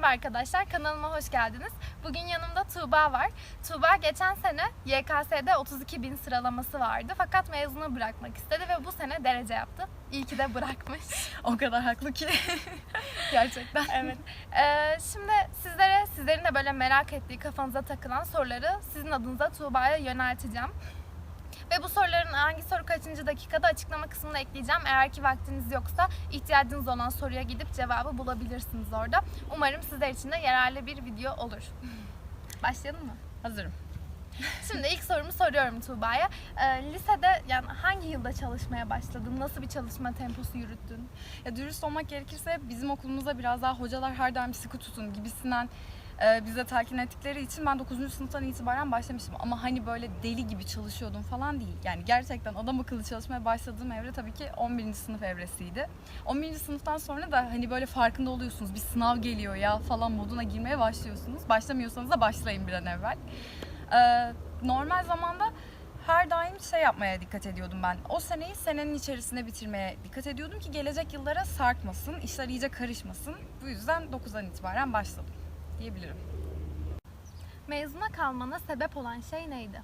Merhaba arkadaşlar, kanalıma hoş geldiniz. Bugün yanımda Tuğba var. Tuğba geçen sene YKS'de 32 bin sıralaması vardı fakat mezunu bırakmak istedi ve bu sene derece yaptı. İyi ki de bırakmış. O kadar haklı ki. Gerçekten. evet. Ee, şimdi sizlere, sizlerin de böyle merak ettiği, kafanıza takılan soruları sizin adınıza Tuğba'ya yönelteceğim. Ve bu soruların hangi soru kaçıncı dakikada açıklama kısmına ekleyeceğim. Eğer ki vaktiniz yoksa ihtiyacınız olan soruya gidip cevabı bulabilirsiniz orada. Umarım sizler için de yararlı bir video olur. Başlayalım mı? Hazırım. Şimdi ilk sorumu soruyorum Tuğba'ya. Ee, lisede yani hangi yılda çalışmaya başladın? Nasıl bir çalışma temposu yürüttün? Ya dürüst olmak gerekirse bizim okulumuzda biraz daha hocalar her daim sıkı tutun gibisinden e, bize telkin ettikleri için ben 9. sınıftan itibaren başlamıştım. Ama hani böyle deli gibi çalışıyordum falan değil. Yani gerçekten adam akıllı çalışmaya başladığım evre tabii ki 11. sınıf evresiydi. 11. sınıftan sonra da hani böyle farkında oluyorsunuz. Bir sınav geliyor ya falan moduna girmeye başlıyorsunuz. Başlamıyorsanız da başlayın bir an evvel. Ee, normal zamanda her daim şey yapmaya dikkat ediyordum ben. O seneyi senenin içerisinde bitirmeye dikkat ediyordum ki gelecek yıllara sarkmasın, işler iyice karışmasın. Bu yüzden 9'dan itibaren başladım diyebilirim. Mezuna kalmana sebep olan şey neydi?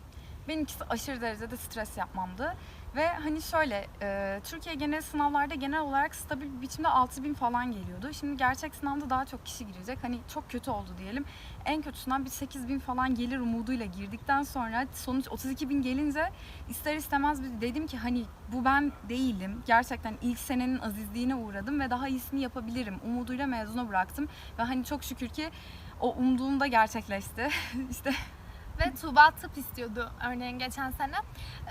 Benimkisi aşırı derecede stres yapmamdı. Ve hani şöyle, e, Türkiye genel sınavlarda genel olarak stabil bir biçimde 6000 falan geliyordu. Şimdi gerçek sınavda daha çok kişi girecek. Hani çok kötü oldu diyelim. En kötüsünden bir 8000 falan gelir umuduyla girdikten sonra sonuç 32.000 gelince ister istemez bir dedim ki hani bu ben değilim. Gerçekten ilk senenin azizliğine uğradım ve daha iyisini yapabilirim. Umuduyla mezuna bıraktım. Ve hani çok şükür ki o umduğum da gerçekleşti. işte Ve Tuğba tıp istiyordu örneğin geçen sene.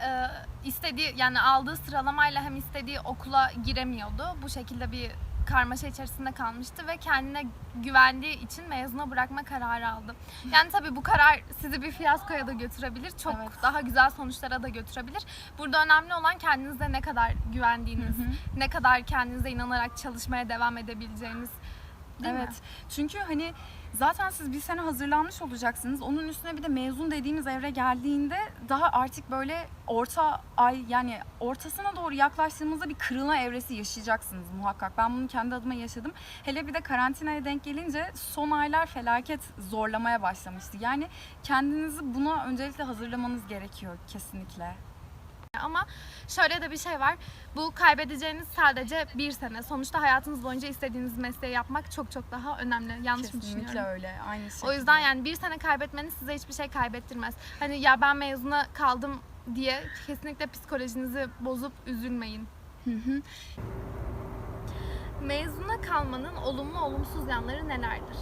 Ee, istediği yani aldığı sıralamayla hem istediği okula giremiyordu. Bu şekilde bir karmaşa içerisinde kalmıştı ve kendine güvendiği için mezuna bırakma kararı aldı. Yani tabii bu karar sizi bir fiyaskoya da götürebilir. Çok Evet. daha güzel sonuçlara da götürebilir. Burada önemli olan kendinize ne kadar güvendiğiniz, ne kadar kendinize inanarak çalışmaya devam edebileceğiniz. Değil evet. mi? Çünkü hani zaten siz bir sene hazırlanmış olacaksınız. Onun üstüne bir de mezun dediğimiz evre geldiğinde daha artık böyle orta ay yani ortasına doğru yaklaştığımızda bir kırılma evresi yaşayacaksınız muhakkak. Ben bunu kendi adıma yaşadım. Hele bir de karantinaya denk gelince son aylar felaket zorlamaya başlamıştı. Yani kendinizi buna öncelikle hazırlamanız gerekiyor kesinlikle. Ama şöyle de bir şey var. Bu kaybedeceğiniz sadece bir sene. Sonuçta hayatınız boyunca istediğiniz mesleği yapmak çok çok daha önemli. Yanlış mı Kesinlikle düşünüyorum? öyle. Aynı şekilde. O yüzden yani bir sene kaybetmeniz size hiçbir şey kaybettirmez. Hani ya ben mezuna kaldım diye kesinlikle psikolojinizi bozup üzülmeyin. Hı hı. Mezuna kalmanın olumlu olumsuz yanları nelerdir?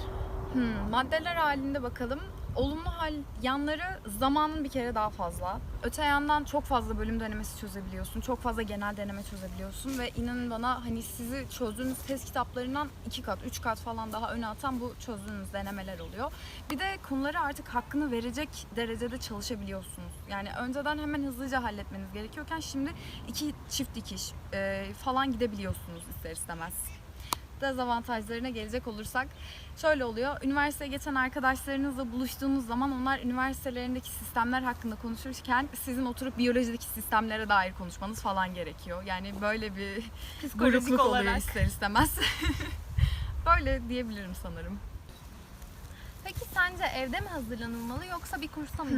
Hmm, maddeler halinde bakalım. Olumlu hal yanları zamanın bir kere daha fazla. Öte yandan çok fazla bölüm denemesi çözebiliyorsun. Çok fazla genel deneme çözebiliyorsun ve inanın bana hani sizi çözdüğünüz test kitaplarından iki kat, üç kat falan daha öne atan bu çözdüğünüz denemeler oluyor. Bir de konuları artık hakkını verecek derecede çalışabiliyorsunuz. Yani önceden hemen hızlıca halletmeniz gerekiyorken şimdi iki çift dikiş e, falan gidebiliyorsunuz ister istemez dezavantajlarına gelecek olursak şöyle oluyor. Üniversiteye geçen arkadaşlarınızla buluştuğunuz zaman onlar üniversitelerindeki sistemler hakkında konuşurken sizin oturup biyolojideki sistemlere dair konuşmanız falan gerekiyor. Yani böyle bir grupluk oluyor olarak. ister istemez. böyle diyebilirim sanırım. Peki sence evde mi hazırlanılmalı yoksa bir kursa mı Hmm.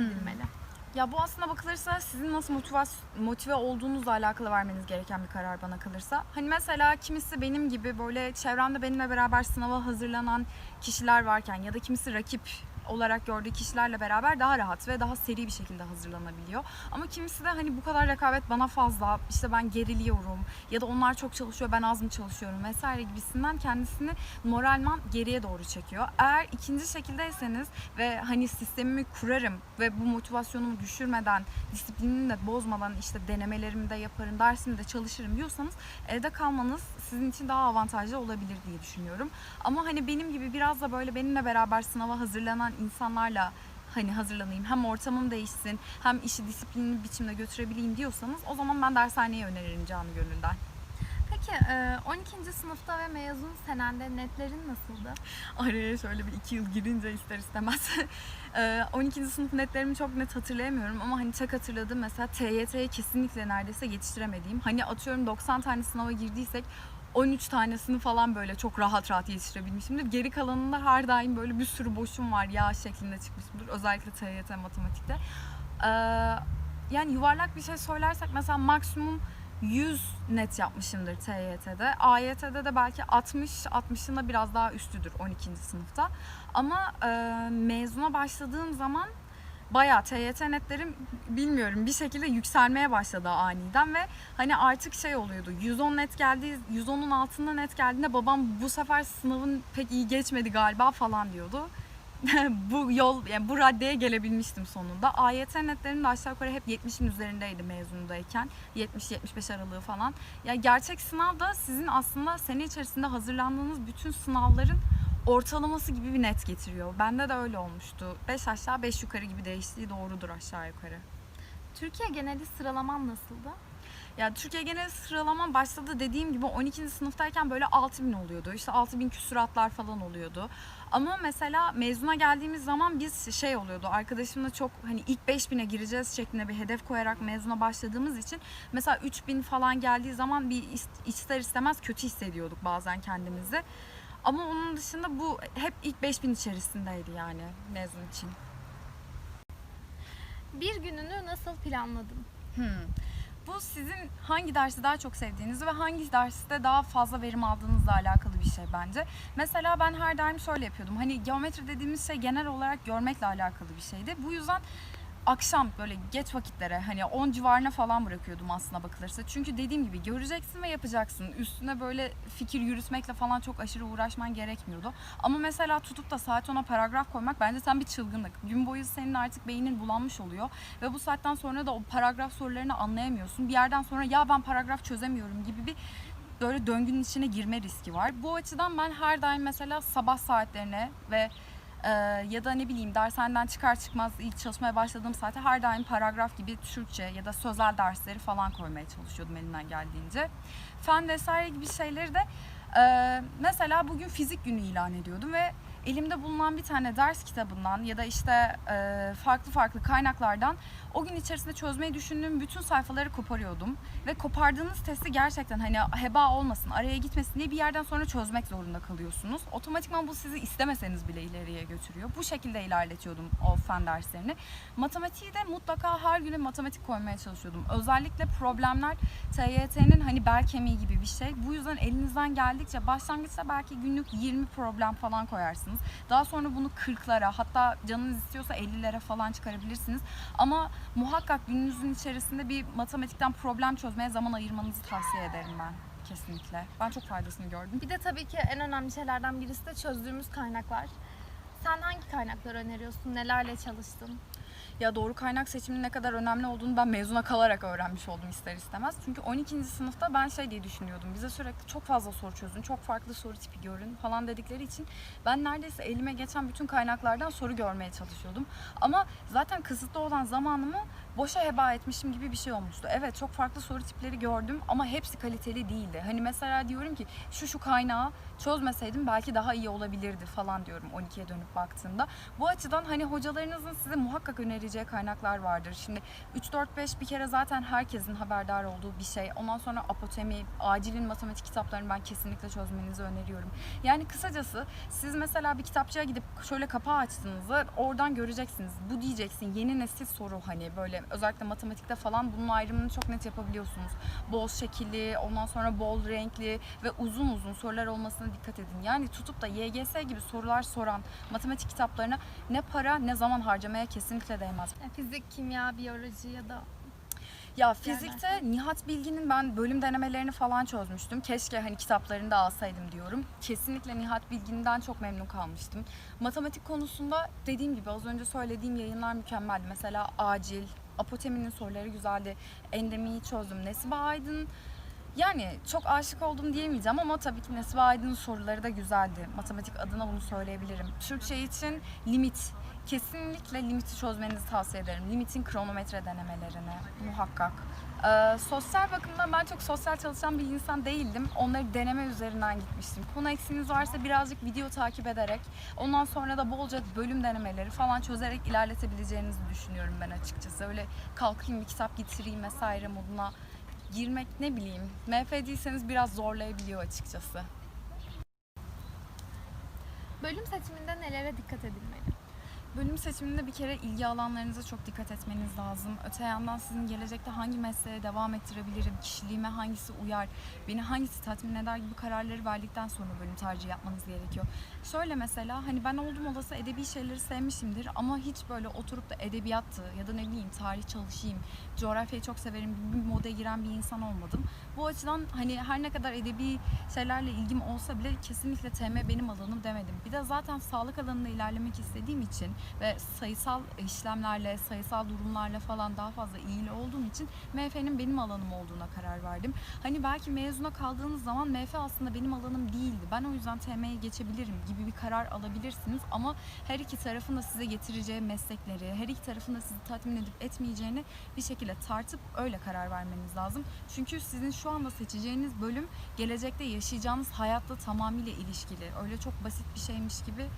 Ya bu aslına bakılırsa sizin nasıl motivas- motive olduğunuzla alakalı vermeniz gereken bir karar bana kalırsa. Hani mesela kimisi benim gibi böyle çevremde benimle beraber sınava hazırlanan kişiler varken ya da kimisi rakip olarak gördüğü kişilerle beraber daha rahat ve daha seri bir şekilde hazırlanabiliyor. Ama kimisi de hani bu kadar rekabet bana fazla, işte ben geriliyorum ya da onlar çok çalışıyor ben az mı çalışıyorum vesaire gibisinden kendisini moralman geriye doğru çekiyor. Eğer ikinci şekildeyseniz ve hani sistemimi kurarım ve bu motivasyonumu düşürmeden, disiplinimi de bozmadan işte denemelerimi de yaparım, dersimi de çalışırım diyorsanız evde kalmanız sizin için daha avantajlı olabilir diye düşünüyorum. Ama hani benim gibi biraz da böyle benimle beraber sınava hazırlanan insanlarla hani hazırlanayım hem ortamım değişsin hem işi disiplinli biçimde götürebileyim diyorsanız o zaman ben dershaneyi öneririm canı gönülden. Peki e, 12. sınıfta ve mezun senende netlerin nasıldı? Araya şöyle bir iki yıl girince ister istemez. Ee, 12. sınıf netlerimi çok net hatırlayamıyorum ama hani tek hatırladığım mesela TYT'ye kesinlikle neredeyse yetiştiremediğim. Hani atıyorum 90 tane sınava girdiysek 13 tanesini falan böyle çok rahat rahat yetiştirebilmişimdir. Geri kalanında her daim böyle bir sürü boşum var yağ şeklinde çıkmışımdır. Özellikle TYT matematikte. Ee, yani yuvarlak bir şey söylersek mesela maksimum 100 net yapmışımdır TYT'de. AYT'de de belki 60, 60'ın da biraz daha üstüdür 12. sınıfta. Ama e, mezuna başladığım zaman bayağı TYT netlerim bilmiyorum bir şekilde yükselmeye başladı aniden ve hani artık şey oluyordu 110 net geldi 110'un altında net geldiğinde babam bu sefer sınavın pek iyi geçmedi galiba falan diyordu. bu yol yani bu raddeye gelebilmiştim sonunda. AYT netlerim de aşağı yukarı hep 70'in üzerindeydi mezundayken. 70-75 aralığı falan. Ya gerçek sınav da sizin aslında sene içerisinde hazırlandığınız bütün sınavların ortalaması gibi bir net getiriyor. Bende de öyle olmuştu. 5 aşağı 5 yukarı gibi değiştiği doğrudur aşağı yukarı. Türkiye geneli sıralaman nasıldı? Ya Türkiye genel sıralama başladı dediğim gibi 12. sınıftayken böyle 6000 oluyordu. İşte 6000 küsuratlar falan oluyordu. Ama mesela mezuna geldiğimiz zaman biz şey oluyordu. Arkadaşımla çok hani ilk 5000'e gireceğiz şeklinde bir hedef koyarak mezuna başladığımız için mesela 3000 falan geldiği zaman bir is- ister istemez kötü hissediyorduk bazen kendimizi. Ama onun dışında bu hep ilk 5000 içerisindeydi yani mezun için. Bir gününü nasıl planladın? Hmm. Bu sizin hangi dersi daha çok sevdiğiniz ve hangi derste daha fazla verim aldığınızla alakalı bir şey bence. Mesela ben her daim şöyle yapıyordum. Hani geometri dediğimiz şey genel olarak görmekle alakalı bir şeydi. Bu yüzden akşam böyle geç vakitlere hani 10 civarına falan bırakıyordum aslına bakılırsa. Çünkü dediğim gibi göreceksin ve yapacaksın. Üstüne böyle fikir yürütmekle falan çok aşırı uğraşman gerekmiyordu. Ama mesela tutup da saat 10'a paragraf koymak bence sen bir çılgınlık. Gün boyu senin artık beynin bulanmış oluyor. Ve bu saatten sonra da o paragraf sorularını anlayamıyorsun. Bir yerden sonra ya ben paragraf çözemiyorum gibi bir böyle döngünün içine girme riski var. Bu açıdan ben her daim mesela sabah saatlerine ve ee, ya da ne bileyim dershaneden çıkar çıkmaz ilk çalışmaya başladığım saate her daim paragraf gibi Türkçe ya da sözel dersleri falan koymaya çalışıyordum elimden geldiğince. Fen vesaire gibi şeyleri de e, mesela bugün fizik günü ilan ediyordum ve elimde bulunan bir tane ders kitabından ya da işte e, farklı farklı kaynaklardan o gün içerisinde çözmeyi düşündüğüm bütün sayfaları koparıyordum. Ve kopardığınız testi gerçekten hani heba olmasın, araya gitmesin diye bir yerden sonra çözmek zorunda kalıyorsunuz. Otomatikman bu sizi istemeseniz bile ileriye götürüyor. Bu şekilde ilerletiyordum o fen derslerini. Matematiği de mutlaka her güne matematik koymaya çalışıyordum. Özellikle problemler TYT'nin hani bel kemiği gibi bir şey. Bu yüzden elinizden geldikçe başlangıçta belki günlük 20 problem falan koyarsınız. Daha sonra bunu 40'lara hatta canınız istiyorsa 50'lere falan çıkarabilirsiniz. Ama muhakkak gününüzün içerisinde bir matematikten problem çözmeye zaman ayırmanızı tavsiye ederim ben. Kesinlikle. Ben çok faydasını gördüm. Bir de tabii ki en önemli şeylerden birisi de çözdüğümüz kaynaklar. Sen hangi kaynakları öneriyorsun? Nelerle çalıştın? Ya doğru kaynak seçiminin ne kadar önemli olduğunu ben mezuna kalarak öğrenmiş oldum ister istemez. Çünkü 12. sınıfta ben şey diye düşünüyordum. Bize sürekli çok fazla soru çözün, çok farklı soru tipi görün falan dedikleri için ben neredeyse elime geçen bütün kaynaklardan soru görmeye çalışıyordum. Ama zaten kısıtlı olan zamanımı boşa heba etmişim gibi bir şey olmuştu. Evet çok farklı soru tipleri gördüm ama hepsi kaliteli değildi. Hani mesela diyorum ki şu şu kaynağı çözmeseydim belki daha iyi olabilirdi falan diyorum 12'ye dönüp baktığımda. Bu açıdan hani hocalarınızın size muhakkak önereceği kaynaklar vardır. Şimdi 3-4-5 bir kere zaten herkesin haberdar olduğu bir şey. Ondan sonra apotemi, acilin matematik kitaplarını ben kesinlikle çözmenizi öneriyorum. Yani kısacası siz mesela bir kitapçıya gidip şöyle kapağı açtığınızda oradan göreceksiniz. Bu diyeceksin yeni nesil soru hani böyle özellikle matematikte falan bunun ayrımını çok net yapabiliyorsunuz. Bol şekilli, ondan sonra bol renkli ve uzun uzun sorular olmasına dikkat edin. Yani tutup da YGS gibi sorular soran matematik kitaplarına ne para ne zaman harcamaya kesinlikle değmez. E, Fizik, kimya, biyoloji ya da Ya fizikte Nihat Bilgin'in ben bölüm denemelerini falan çözmüştüm. Keşke hani kitaplarını da alsaydım diyorum. Kesinlikle Nihat Bilgin'den çok memnun kalmıştım. Matematik konusunda dediğim gibi az önce söylediğim yayınlar mükemmeldi. Mesela acil, Apotemi'nin soruları güzeldi. Endemiyi çözdüm. Nesibe Aydın yani çok aşık oldum diyemeyeceğim ama tabii ki Nesibe Aydın'ın soruları da güzeldi. Matematik adına bunu söyleyebilirim. Türkçe için limit. Kesinlikle limiti çözmenizi tavsiye ederim. Limitin kronometre denemelerini muhakkak. Ee, sosyal bakımdan ben çok sosyal çalışan bir insan değildim. Onları deneme üzerinden gitmiştim. Konu eksiğiniz varsa birazcık video takip ederek ondan sonra da bolca bölüm denemeleri falan çözerek ilerletebileceğinizi düşünüyorum ben açıkçası. Öyle kalkayım bir kitap getireyim vesaire moduna girmek ne bileyim MF değilseniz biraz zorlayabiliyor açıkçası. Bölüm seçiminde nelere dikkat edilmeli? Bölüm seçiminde bir kere ilgi alanlarınıza çok dikkat etmeniz lazım. Öte yandan sizin gelecekte hangi mesleğe devam ettirebilirim, kişiliğime hangisi uyar, beni hangisi tatmin eder gibi kararları verdikten sonra bölüm tercihi yapmanız gerekiyor. Şöyle mesela hani ben oldum olası edebi şeyleri sevmişimdir ama hiç böyle oturup da edebiyattı ya da ne bileyim tarih çalışayım, coğrafyayı çok severim bir moda giren bir insan olmadım. Bu açıdan hani her ne kadar edebi şeylerle ilgim olsa bile kesinlikle TM benim alanım demedim. Bir de zaten sağlık alanında ilerlemek istediğim için ve sayısal işlemlerle, sayısal durumlarla falan daha fazla ilgili olduğum için MF'nin benim alanım olduğuna karar verdim. Hani belki mezuna kaldığınız zaman MF aslında benim alanım değildi. Ben o yüzden TM'ye geçebilirim gibi bir karar alabilirsiniz ama her iki tarafın da size getireceği meslekleri, her iki tarafın da sizi tatmin edip etmeyeceğini bir şekilde tartıp öyle karar vermeniz lazım. Çünkü sizin şu anda seçeceğiniz bölüm gelecekte yaşayacağınız hayatla tamamıyla ilişkili. Öyle çok basit bir şeymiş gibi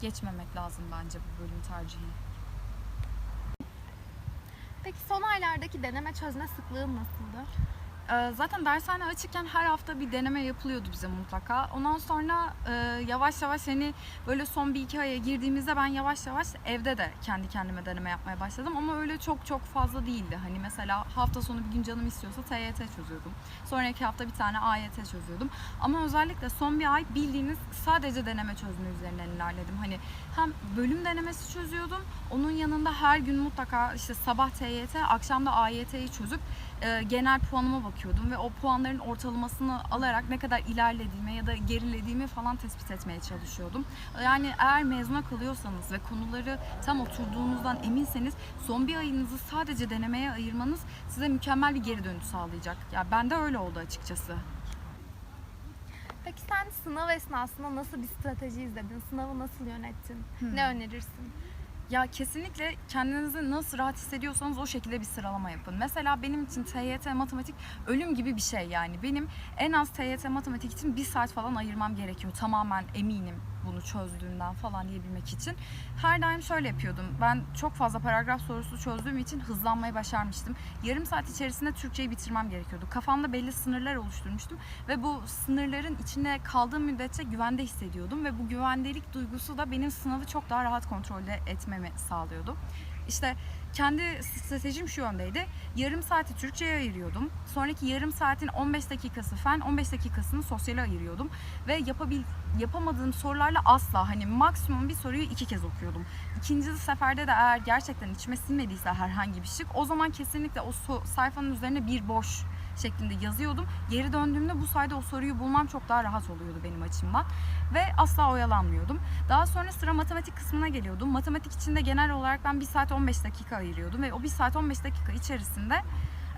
geçmemek lazım bence bu bölüm tercihini. Peki son aylardaki deneme çözme sıklığın nasıldı? Ee, Zaten dershane açıkken her hafta bir deneme yapılıyordu bize mutlaka. Ondan sonra e, yavaş yavaş hani böyle son bir iki aya girdiğimizde ben yavaş yavaş evde de kendi kendime deneme yapmaya başladım. Ama öyle çok çok fazla değildi. Hani mesela hafta sonu bir gün canım istiyorsa TYT çözüyordum. Sonraki hafta bir tane AYT çözüyordum. Ama özellikle son bir ay bildiğiniz sadece deneme çözme üzerinden ilerledim. Hani hem bölüm denemesi çözüyordum. Onun yanında her gün mutlaka işte sabah TYT, akşam da AYT'yi çözüp e, genel puanıma bakıyordum ve o puanların ortalamasını alarak ne kadar ilerlediğimi ya da gerilediğimi falan tespit etmeye çalışıyordum. Yani eğer mezuna kalıyorsanız ve konuları tam oturduğunuzdan eminseniz son bir ayınızı sadece denemeye ayırmanız size mükemmel bir geri dönüş sağlayacak. Ya bende öyle oldu açıkçası. Peki sen sınav esnasında nasıl bir strateji izledin? Sınavı nasıl yönettin? Hmm. Ne önerirsin? Ya kesinlikle kendinizi nasıl rahat hissediyorsanız o şekilde bir sıralama yapın. Mesela benim için TYT matematik ölüm gibi bir şey yani. Benim en az TYT matematik için bir saat falan ayırmam gerekiyor. Tamamen eminim bunu çözdüğümden falan diyebilmek için. Her daim şöyle yapıyordum. Ben çok fazla paragraf sorusu çözdüğüm için hızlanmayı başarmıştım. Yarım saat içerisinde Türkçeyi bitirmem gerekiyordu. Kafamda belli sınırlar oluşturmuştum ve bu sınırların içinde kaldığım müddetçe güvende hissediyordum ve bu güvendelik duygusu da benim sınavı çok daha rahat kontrolde etmemi sağlıyordu. İşte kendi stratejim şu yöndeydi. Yarım saati Türkçe'ye ayırıyordum. Sonraki yarım saatin 15 dakikası fen, 15 dakikasını sosyale ayırıyordum. Ve yapabil yapamadığım sorularla asla hani maksimum bir soruyu iki kez okuyordum. İkinci seferde de eğer gerçekten içime sinmediyse herhangi bir şık o zaman kesinlikle o sayfanın üzerine bir boş şeklinde yazıyordum. Geri döndüğümde bu sayede o soruyu bulmam çok daha rahat oluyordu benim açımdan. Ve asla oyalanmıyordum. Daha sonra sıra matematik kısmına geliyordum. Matematik içinde genel olarak ben 1 saat 15 dakika ayırıyordum. Ve o 1 saat 15 dakika içerisinde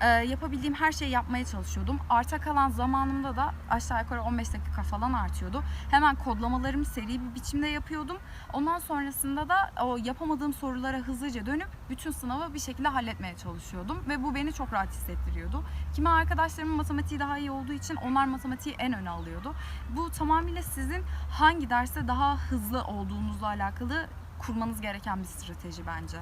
e, yapabildiğim her şeyi yapmaya çalışıyordum. Arta kalan zamanımda da aşağı yukarı 15 dakika falan artıyordu. Hemen kodlamalarımı seri bir biçimde yapıyordum. Ondan sonrasında da o yapamadığım sorulara hızlıca dönüp bütün sınavı bir şekilde halletmeye çalışıyordum. Ve bu beni çok rahat hissettiriyordu. Kimi arkadaşlarımın matematiği daha iyi olduğu için onlar matematiği en öne alıyordu. Bu tamamıyla sizin hangi derste daha hızlı olduğunuzla alakalı kurmanız gereken bir strateji bence.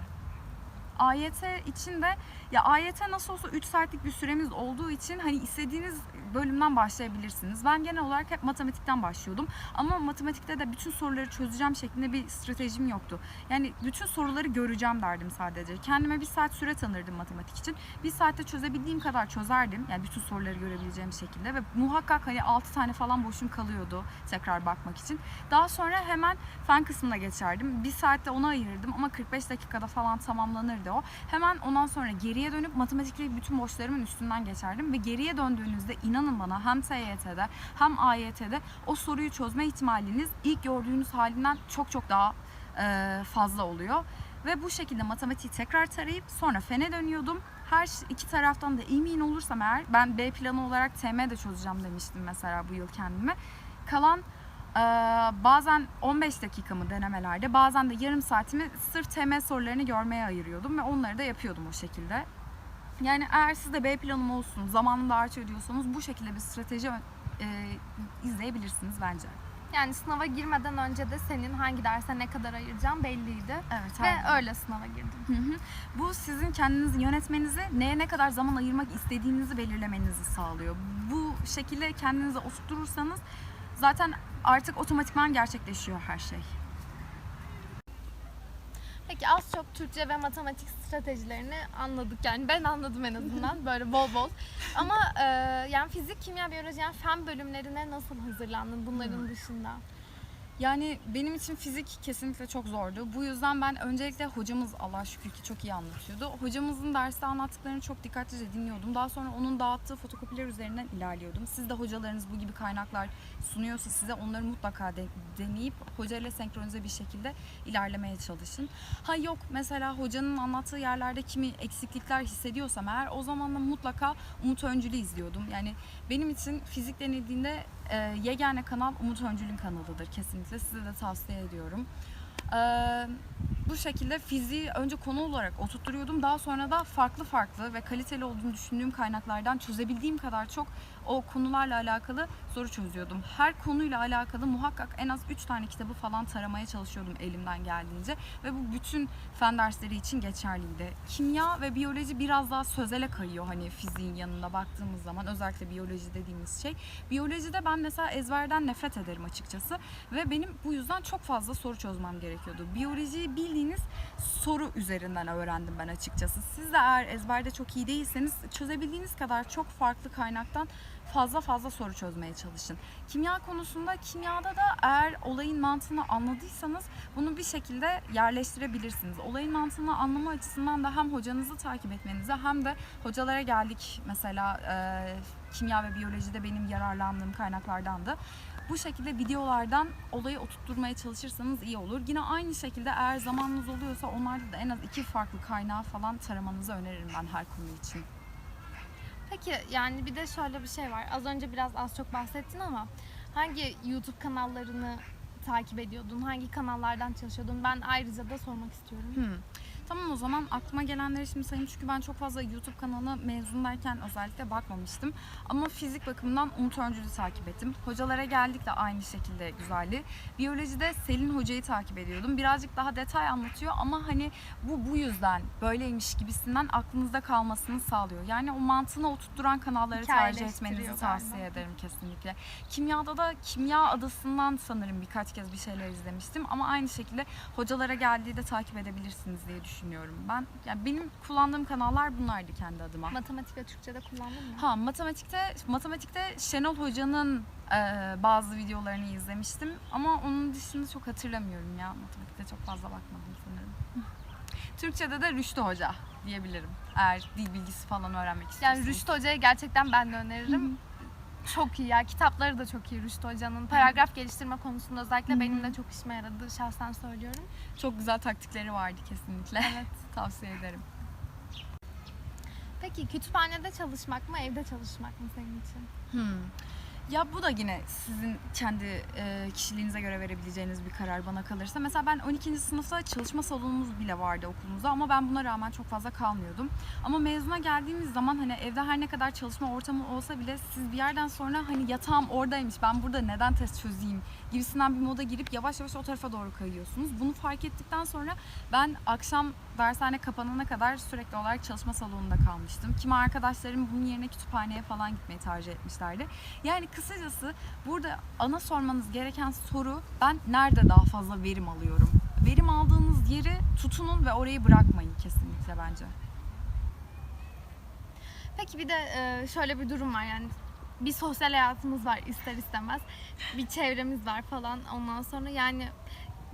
AYT için de ya AYT nasıl olsa 3 saatlik bir süremiz olduğu için hani istediğiniz bölümden başlayabilirsiniz. Ben genel olarak hep matematikten başlıyordum. Ama matematikte de bütün soruları çözeceğim şeklinde bir stratejim yoktu. Yani bütün soruları göreceğim derdim sadece. Kendime bir saat süre tanırdım matematik için. Bir saatte çözebildiğim kadar çözerdim. Yani bütün soruları görebileceğim şekilde ve muhakkak hani 6 tane falan boşum kalıyordu tekrar bakmak için. Daha sonra hemen fen kısmına geçerdim. Bir saatte ona ayırırdım ama 45 dakikada falan tamamlanırdı o. Hemen ondan sonra geriye dönüp matematikle bütün boşlarımın üstünden geçerdim ve geriye döndüğünüzde inanın bana hem TYT'de hem AYT'de o soruyu çözme ihtimaliniz ilk gördüğünüz halinden çok çok daha e, fazla oluyor. Ve bu şekilde matematiği tekrar tarayıp sonra fene dönüyordum. Her iki taraftan da emin olursam eğer ben B planı olarak TM de çözeceğim demiştim mesela bu yıl kendime. Kalan bazen 15 dakikamı denemelerde bazen de yarım saatimi sırf TM sorularını görmeye ayırıyordum ve onları da yapıyordum o şekilde. Yani eğer siz de B planım olsun, zamanında artıyor diyorsanız bu şekilde bir strateji e, izleyebilirsiniz bence. Yani sınava girmeden önce de senin hangi derse ne kadar ayıracağın belliydi. Evet. Ve öyle sınava girdim. Hı hı. Bu sizin kendinizi yönetmenizi, neye ne kadar zaman ayırmak istediğinizi belirlemenizi sağlıyor. Bu şekilde kendinizi oturturursanız zaten artık otomatikman gerçekleşiyor her şey. Peki az çok Türkçe ve matematik stratejilerini anladık. Yani ben anladım en azından böyle bol bol. Ama e, yani fizik, kimya, biyoloji yani fen bölümlerine nasıl hazırlandın bunların dışında? Yani benim için fizik kesinlikle çok zordu. Bu yüzden ben öncelikle hocamız Allah şükür ki çok iyi anlatıyordu. Hocamızın derste anlattıklarını çok dikkatlice dinliyordum. Daha sonra onun dağıttığı fotokopiler üzerinden ilerliyordum. Siz de hocalarınız bu gibi kaynaklar sunuyorsa size onları mutlaka de- deneyip hocayla senkronize bir şekilde ilerlemeye çalışın. Ha yok mesela hocanın anlattığı yerlerde kimi eksiklikler hissediyorsam eğer o zaman da mutlaka Umut Öncül'ü izliyordum. Yani benim için fizik denildiğinde yegane kanal Umut Öncül'ün kanalıdır kesinlikle. Size de tavsiye ediyorum. E, bu şekilde fiziği önce konu olarak oturtturuyordum. Daha sonra da farklı farklı ve kaliteli olduğunu düşündüğüm kaynaklardan çözebildiğim kadar çok o konularla alakalı soru çözüyordum. Her konuyla alakalı muhakkak en az 3 tane kitabı falan taramaya çalışıyordum elimden geldiğince. Ve bu bütün fen dersleri için geçerliydi. Kimya ve biyoloji biraz daha sözele kayıyor hani fiziğin yanında baktığımız zaman. Özellikle biyoloji dediğimiz şey. Biyolojide ben mesela ezberden nefret ederim açıkçası. Ve benim bu yüzden çok fazla soru çözmem gerekiyordu. Biyolojiyi bildiğiniz soru üzerinden öğrendim ben açıkçası. Siz de eğer ezberde çok iyi değilseniz çözebildiğiniz kadar çok farklı kaynaktan fazla fazla soru çözmeye çalışın. Kimya konusunda kimyada da eğer olayın mantığını anladıysanız bunu bir şekilde yerleştirebilirsiniz. Olayın mantığını anlama açısından da hem hocanızı takip etmenize hem de hocalara geldik mesela e, kimya ve biyolojide benim yararlandığım kaynaklardan da bu şekilde videolardan olayı oturtturmaya çalışırsanız iyi olur. Yine aynı şekilde eğer zamanınız oluyorsa onlarda da en az iki farklı kaynağı falan taramanızı öneririm ben her konu için. Peki yani bir de şöyle bir şey var. Az önce biraz az çok bahsettin ama hangi YouTube kanallarını takip ediyordun? Hangi kanallardan çalışıyordun? Ben ayrıca da sormak istiyorum. Hmm. Tamam o zaman aklıma gelenleri şimdi sayayım çünkü ben çok fazla YouTube kanalına mezundayken özellikle bakmamıştım. Ama fizik bakımından Umut Öncül'ü takip ettim. Hocalara geldik de aynı şekilde güzeldi. Biyolojide Selin Hoca'yı takip ediyordum. Birazcık daha detay anlatıyor ama hani bu bu yüzden böyleymiş gibisinden aklınızda kalmasını sağlıyor. Yani o mantığına oturtturan kanalları tercih etmenizi tavsiye galiba. ederim kesinlikle. Kimyada da Kimya Adası'ndan sanırım birkaç kez bir şeyler izlemiştim ama aynı şekilde hocalara geldiği de takip edebilirsiniz diye düşünüyorum ben. Yani benim kullandığım kanallar bunlardı kendi adıma. Matematik ve Türkçe'de kullandın mı? Ha matematikte matematikte Şenol Hoca'nın e, bazı videolarını izlemiştim ama onun dışında çok hatırlamıyorum ya. Matematikte çok fazla bakmadım sanırım. Türkçe'de de Rüştü Hoca diyebilirim. Eğer dil bilgisi falan öğrenmek istiyorsanız. Yani Rüştü Hoca'yı gerçekten ben de öneririm. Çok iyi ya. Kitapları da çok iyi Rüştü Hoca'nın. Paragraf geliştirme konusunda özellikle benim de çok işime yaradı. Şahsen söylüyorum. Çok güzel taktikleri vardı kesinlikle. Evet. Tavsiye ederim. Peki kütüphanede çalışmak mı, evde çalışmak mı senin için? Hmm. Ya bu da yine sizin kendi e, kişiliğinize göre verebileceğiniz bir karar bana kalırsa. Mesela ben 12. sınıfta çalışma salonumuz bile vardı okulumuzda ama ben buna rağmen çok fazla kalmıyordum. Ama mezuna geldiğimiz zaman hani evde her ne kadar çalışma ortamı olsa bile siz bir yerden sonra hani yatağım oradaymış ben burada neden test çözeyim gibisinden bir moda girip yavaş yavaş o tarafa doğru kayıyorsunuz. Bunu fark ettikten sonra ben akşam dershane kapanana kadar sürekli olarak çalışma salonunda kalmıştım. Kimi arkadaşlarım bunun yerine kütüphaneye falan gitmeyi tercih etmişlerdi. Yani kısacası burada ana sormanız gereken soru ben nerede daha fazla verim alıyorum? Verim aldığınız yeri tutunun ve orayı bırakmayın kesinlikle bence. Peki bir de e, şöyle bir durum var yani bir sosyal hayatımız var ister istemez. Bir çevremiz var falan ondan sonra yani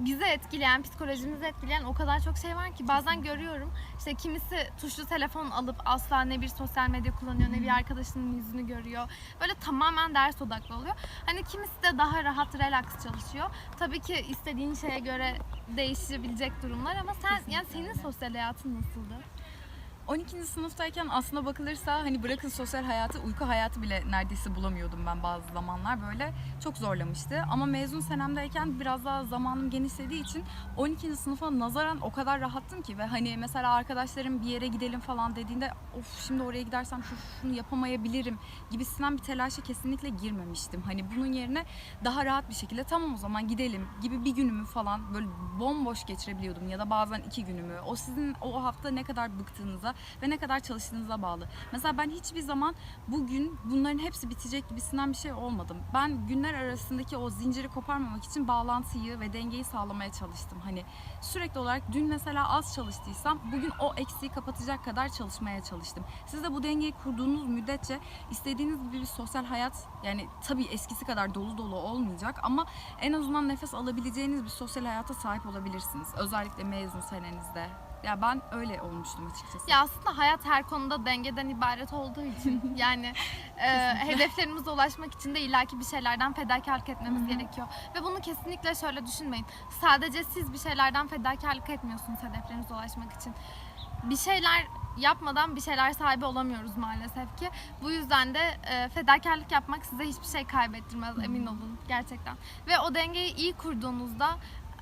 bizi etkileyen, psikolojimizi etkileyen o kadar çok şey var ki bazen görüyorum işte kimisi tuşlu telefon alıp asla ne bir sosyal medya kullanıyor ne bir arkadaşının yüzünü görüyor. Böyle tamamen ders odaklı oluyor. Hani kimisi de daha rahat, relax çalışıyor. Tabii ki istediğin şeye göre değişebilecek durumlar ama sen yani senin sosyal hayatın nasıldı? 12. sınıftayken aslına bakılırsa hani bırakın sosyal hayatı, uyku hayatı bile neredeyse bulamıyordum ben bazı zamanlar böyle. Çok zorlamıştı. Ama mezun senemdeyken biraz daha zamanım genişlediği için 12. sınıfa nazaran o kadar rahattım ki ve hani mesela arkadaşlarım bir yere gidelim falan dediğinde of şimdi oraya gidersem şu şunu yapamayabilirim gibisinden bir telaşa kesinlikle girmemiştim. Hani bunun yerine daha rahat bir şekilde tamam o zaman gidelim gibi bir günümü falan böyle bomboş geçirebiliyordum ya da bazen iki günümü. O sizin o hafta ne kadar bıktığınıza ve ne kadar çalıştığınıza bağlı. Mesela ben hiçbir zaman bugün bunların hepsi bitecek gibisinden bir şey olmadım. Ben günler arasındaki o zinciri koparmamak için bağlantıyı ve dengeyi sağlamaya çalıştım. Hani sürekli olarak dün mesela az çalıştıysam bugün o eksiği kapatacak kadar çalışmaya çalıştım. Siz de bu dengeyi kurduğunuz müddetçe istediğiniz gibi bir sosyal hayat yani tabii eskisi kadar dolu dolu olmayacak ama en azından nefes alabileceğiniz bir sosyal hayata sahip olabilirsiniz. Özellikle mezun senenizde. Ya ben öyle olmuştum açıkçası. Ya aslında hayat her konuda dengeden ibaret olduğu için yani e, hedeflerimize ulaşmak için de illaki bir şeylerden fedakarlık etmemiz gerekiyor. Ve bunu kesinlikle şöyle düşünmeyin. Sadece siz bir şeylerden fedakarlık etmiyorsunuz hedeflerinize ulaşmak için. Bir şeyler yapmadan bir şeyler sahibi olamıyoruz maalesef ki. Bu yüzden de e, fedakarlık yapmak size hiçbir şey kaybettirmez emin olun gerçekten. Ve o dengeyi iyi kurduğunuzda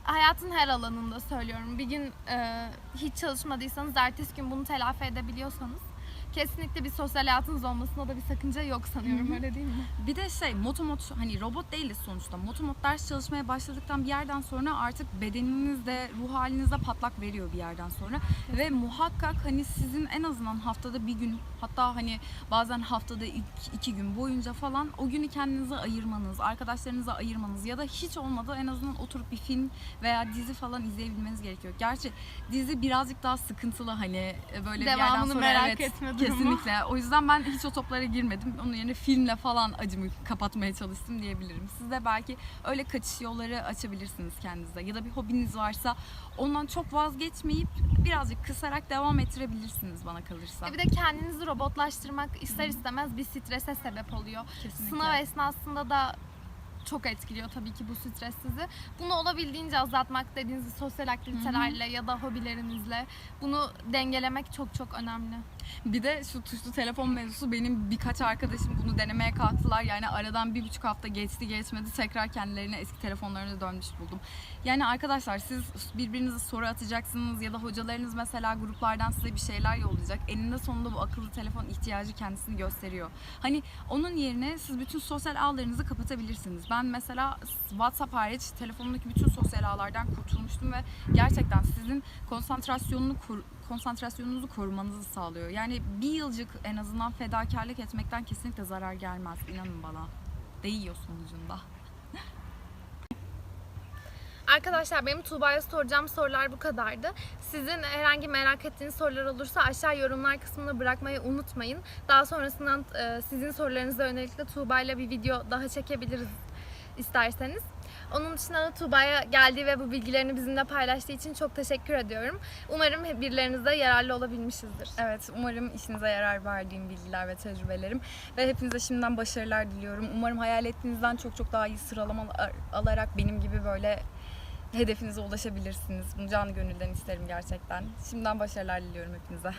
hayatın her alanında söylüyorum. Bir gün e, hiç çalışmadıysanız ertesi gün bunu telafi edebiliyorsanız kesinlikle bir sosyal hayatınız olmasında da bir sakınca yok sanıyorum öyle değil mi? Bir de şey motomot hani robot değiliz sonuçta. Motomot ders çalışmaya başladıktan bir yerden sonra artık bedeninizde, ruh halinizde patlak veriyor bir yerden sonra. Ve muhakkak hani sizin en azından haftada bir gün hatta hani bazen haftada iki, iki gün boyunca falan o günü kendinize ayırmanız, arkadaşlarınıza ayırmanız ya da hiç olmadı en azından oturup bir film veya dizi falan izleyebilmeniz gerekiyor. Gerçi dizi birazcık daha sıkıntılı hani böyle bir yerden Devamını sonra merak evet, etme durumu. Kesinlikle. O yüzden ben hiç o toplara girmedim. Onun yerine filmle falan acımı kapatmaya çalıştım diyebilirim. Siz de belki öyle kaçış yolları açabilirsiniz kendinize. Ya da bir hobiniz varsa ondan çok vazgeçmeyip birazcık kısarak devam ettirebilirsiniz bana kalırsa. E bir de kendinizi robotlaştırmak ister istemez bir strese sebep oluyor. Kesinlikle. Sınav esnasında da çok etkiliyor tabii ki bu stres sizi. Bunu olabildiğince azaltmak dediğiniz sosyal aktivitelerle ya da hobilerinizle bunu dengelemek çok çok önemli. Bir de şu tuşlu telefon mevzusu benim birkaç arkadaşım bunu denemeye kalktılar. Yani aradan bir buçuk hafta geçti geçmedi tekrar kendilerine eski telefonlarına dönmüş buldum. Yani arkadaşlar siz birbirinize soru atacaksınız ya da hocalarınız mesela gruplardan size bir şeyler yollayacak. Eninde sonunda bu akıllı telefon ihtiyacı kendisini gösteriyor. Hani onun yerine siz bütün sosyal ağlarınızı kapatabilirsiniz. Ben mesela WhatsApp hariç telefonumdaki bütün sosyal ağlardan kurtulmuştum ve gerçekten sizin konsantrasyonunu kur, konsantrasyonunuzu korumanızı sağlıyor. Yani bir yılcık en azından fedakarlık etmekten kesinlikle zarar gelmez. İnanın bana. Değiyor sonucunda. Arkadaşlar benim Tuğba'ya soracağım sorular bu kadardı. Sizin herhangi merak ettiğiniz sorular olursa aşağı yorumlar kısmına bırakmayı unutmayın. Daha sonrasından e, sizin sorularınıza özellikle Tuğba ile bir video daha çekebiliriz isterseniz. Onun dışında da Tuğba'ya geldiği ve bu bilgilerini bizimle paylaştığı için çok teşekkür ediyorum. Umarım birilerinize yararlı olabilmişizdir. Evet, umarım işinize yarar verdiğim bilgiler ve tecrübelerim ve hepinize şimdiden başarılar diliyorum. Umarım hayal ettiğinizden çok çok daha iyi sıralama alarak benim gibi böyle hedefinize ulaşabilirsiniz. Bunu canı gönülden isterim gerçekten. Şimdiden başarılar diliyorum hepinize.